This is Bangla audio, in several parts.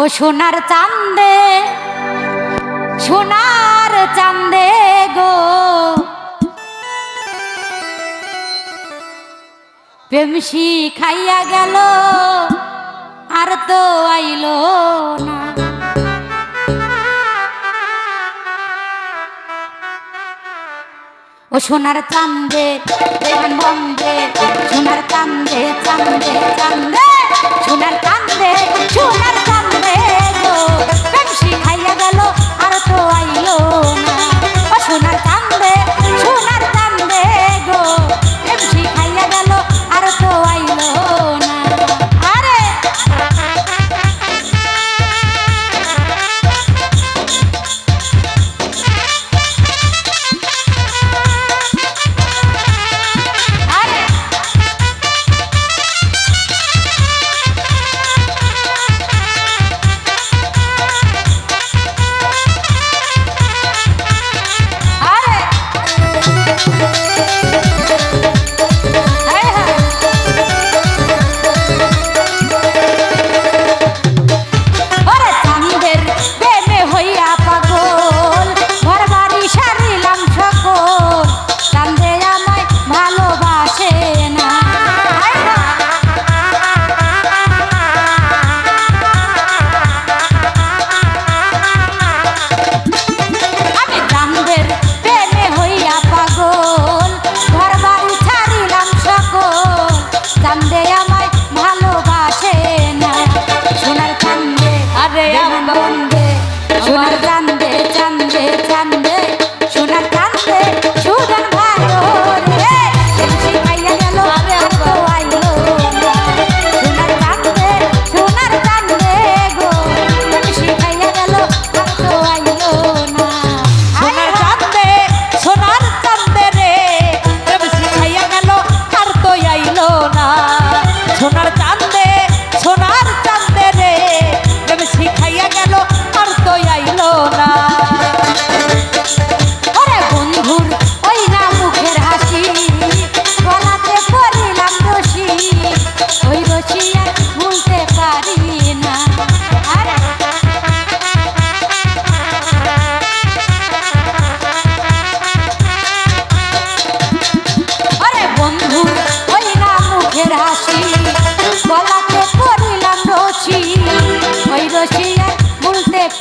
ও সোনার চান্দে সোনার চান্দে গো। প্রেমসি খাইয়া গেল, আর তো আইল না। ও সোনার চান্দে বন্দে Thank you. guarda.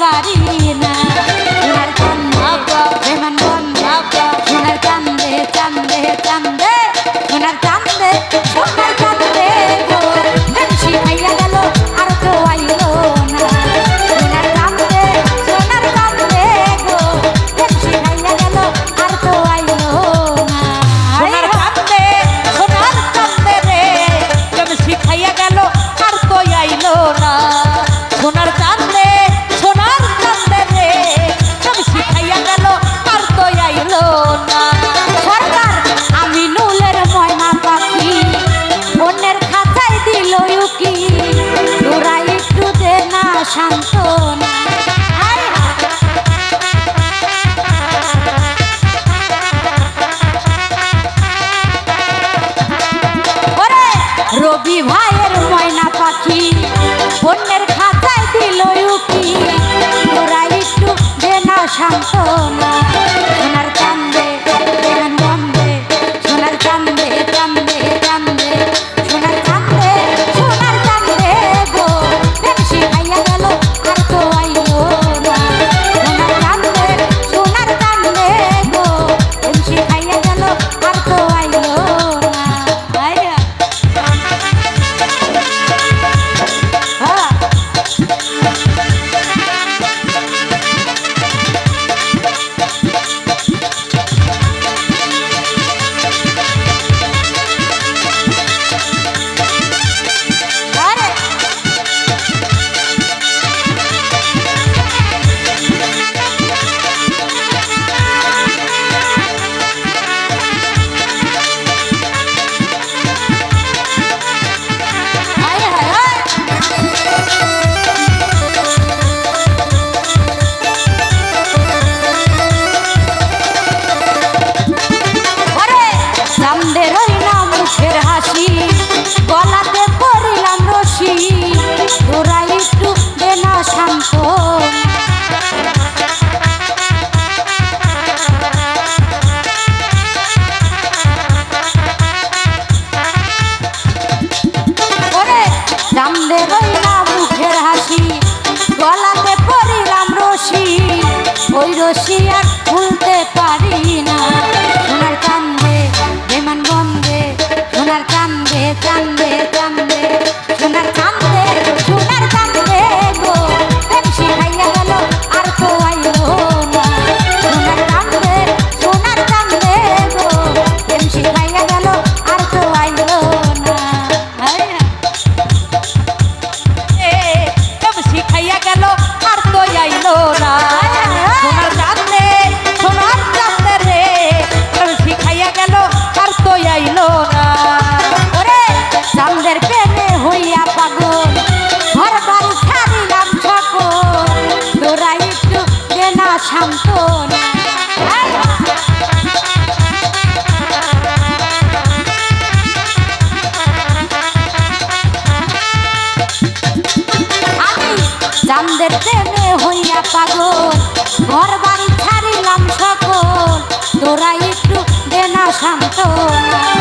farinha. সান্ত্বনা চান্দের প্রেমে হইয়া পাগল। ঘর বাড়ি ছাড়িলাম সকল। তোরা একটু দেনা সান্ত্বনা